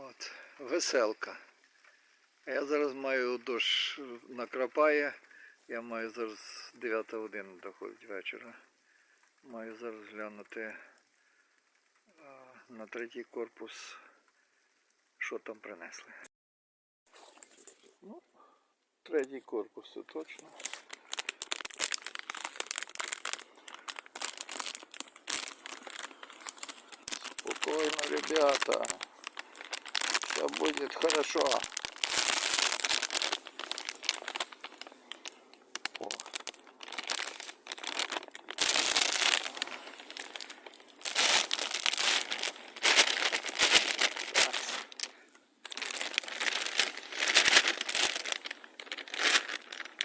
От, веселка. Я зараз маю дощ накрапає. Я маю зараз 9 година доходить вечора. Маю зараз глянути на третій корпус, що там принесли. Ну, третій корпус це точно. Спокойно, ребята. Будет хорошо. О.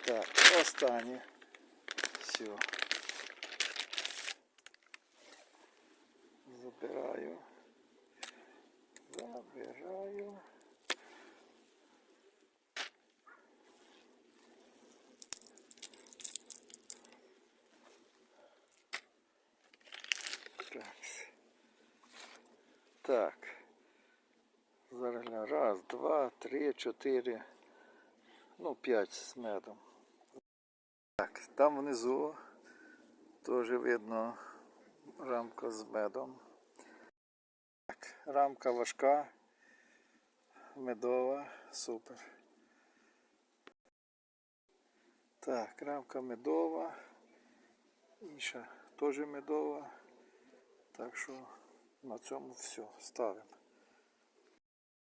Так, останнє. Все. Забираю. Забираю. Так. Так. Зараз раз, два, три, чотири. Ну, п'ять з медом. Так, там внизу теж видно рамка з медом. Рамка важка, медова, супер. Так, рамка медова, інша теж медова. Так що на цьому все, ставимо.